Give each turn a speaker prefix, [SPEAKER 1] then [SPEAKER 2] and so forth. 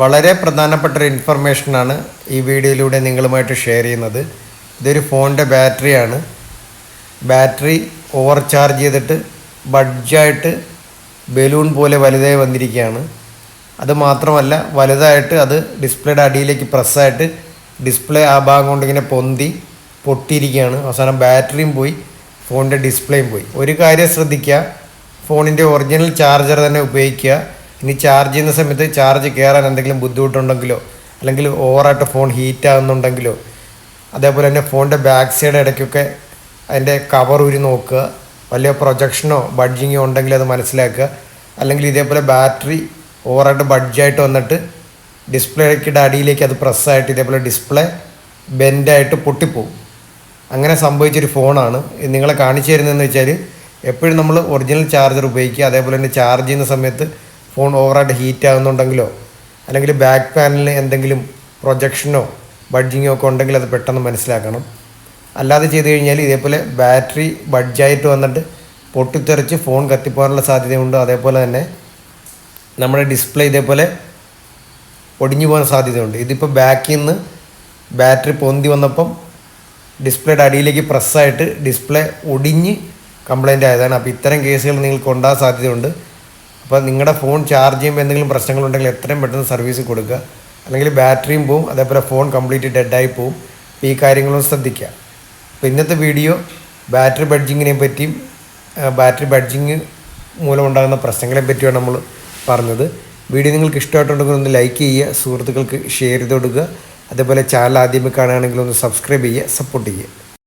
[SPEAKER 1] വളരെ പ്രധാനപ്പെട്ട ഒരു ഇൻഫർമേഷനാണ് ഈ വീഡിയോയിലൂടെ നിങ്ങളുമായിട്ട് ഷെയർ ചെയ്യുന്നത്. ഇതൊരു ഫോണിന്റെ ബാറ്ററിയാണ് ബാറ്ററി ഓവർ ചാർജ് ചെയ്തിട്ട് ബഡ്ജായിട്ട് ബലൂൺ പോലെ വലുതായി വന്നിരിക്കുകയാണ്. അത് മാത്രമല്ല വലുതായിട്ട് അത് ഡിസ്പ്ലേയുടെ അടിയിലേക്ക് പ്രസ്സായിട്ട് ഡിസ്പ്ലേ ആ ഭാഗം കൊണ്ട് ഇങ്ങനെ പൊന്തി പൊട്ടിയിരിക്കുകയാണ്. അവസാനം ബാറ്ററിയും പോയി ഫോണിന്റെ ഡിസ്പ്ലേയും പോയി. ഒരു കാര്യം ശ്രദ്ധിക്കുക ഫോണിന്റെ ഒറിജിനൽ ചാർജർ തന്നെ ഉപയോഗിക്കുക. ഇനി ചാർജ് ചെയ്യുന്ന സമയത്ത് ചാർജ് കയറാൻ എന്തെങ്കിലും ബുദ്ധിമുട്ടുണ്ടെങ്കിലോ അല്ലെങ്കിൽ ഓവറായിട്ട് ഫോൺ ഹീറ്റ് ആകുന്നുണ്ടെങ്കിലോ അതേപോലെ തന്നെ ഫോണിന്റെ ബാക്ക് സൈഡ് ഇടയ്ക്കൊക്കെ അതിന്റെ കവർ ഉരി നോക്കുക വലിയ പ്രൊജക്ഷനോ ബഡ്ജിങ്ങോ ഉണ്ടെങ്കിൽ അത് മനസ്സിലാക്കുക അല്ലെങ്കിൽ ഇതേപോലെ ബാറ്ററി ഓവറായിട്ട് ബഡ്ജായിട്ട് വന്നിട്ട് ഡിസ്പ്ലേയുടെ അടിയിലേക്ക് അത് പ്രസ്സായിട്ട് ഇതേപോലെ ഡിസ്പ്ലേ ബെൻഡായിട്ട് പൊട്ടിപ്പോവും. അങ്ങനെ സംഭവിച്ചൊരു ഫോണാണ് നിങ്ങളെ കാണിച്ചു തരുന്നതെന്ന് വെച്ചാൽ എപ്പോഴും നമ്മൾ ഒറിജിനൽ ചാർജർ ഉപയോഗിക്കുക അതേപോലെ തന്നെ ചാർജ് ചെയ്യുന്ന സമയത്ത് ഫോൺ ഓവറായിട്ട് ഹീറ്റ് ആകുന്നുണ്ടെങ്കിലോ അല്ലെങ്കിൽ ബാക്ക് പാനലിൽ എന്തെങ്കിലും പ്രൊജക്ഷനോ ബഡ്ജിങ്ങോ ഒക്കെ ഉണ്ടെങ്കിൽ അത് പെട്ടെന്ന് മനസ്സിലാക്കണം. അല്ലാതെ ചെയ്ത് കഴിഞ്ഞാൽ ഇതേപോലെ ബാറ്ററി ബഡ്ജായിട്ട് വന്നിട്ട് പൊട്ടിത്തെറിച്ച് ഫോൺ കത്തിപ്പോകാനുള്ള സാധ്യതയുണ്ട്. അതേപോലെ തന്നെ നമ്മുടെ ഡിസ്പ്ലേ ഇതേപോലെ ഒടിഞ്ഞു പോകാൻ സാധ്യതയുണ്ട്. ഇതിപ്പോൾ ബാക്കിൽ നിന്ന് ബാറ്ററി പൊന്തി വന്നപ്പം ഡിസ്പ്ലേയുടെ അടിയിലേക്ക് പ്രസ്സായിട്ട് ഡിസ്പ്ലേ ഒടിഞ്ഞ് കംപ്ലൈന്റ് ആയതാണ്. അപ്പോൾ ഇത്തരം കേസുകൾ നിങ്ങൾക്ക് ഉണ്ടാകാൻ സാധ്യതയുണ്ട്. അപ്പോൾ നിങ്ങളുടെ ഫോൺ ചാർജ് ചെയ്യുമ്പോൾ എന്തെങ്കിലും പ്രശ്നങ്ങളുണ്ടെങ്കിൽ എത്രയും പെട്ടെന്ന് സർവീസ് കൊടുക്കുക. അല്ലെങ്കിൽ ബാറ്ററിയും പോവും അതേപോലെ ഫോൺ കംപ്ലീറ്റ് ഡെഡായി പോവും. ഈ കാര്യങ്ങളും ശ്രദ്ധിക്കുക. അപ്പോൾ ഇന്നത്തെ വീഡിയോ ബാറ്ററി ബഡ്ജിങ്ങിനെ പറ്റിയും ബാറ്ററി ബഡ്ജിങ് മൂലമുണ്ടാകുന്ന പ്രശ്നങ്ങളെ പറ്റിയാണ് നമ്മൾ പറഞ്ഞത്. വീഡിയോ നിങ്ങൾക്ക് ഇഷ്ടമായിട്ടുണ്ടെങ്കിൽ ഒന്ന് ലൈക്ക് ചെയ്യുക സുഹൃത്തുക്കൾക്ക് ഷെയർ ചെയ്ത് കൊടുക്കുക. അതേപോലെ ചാനൽ ആദ്യമേ കാണുകയാണെങ്കിൽ ഒന്ന് സബ്സ്ക്രൈബ് ചെയ്യുക സപ്പോർട്ട് ചെയ്യുക.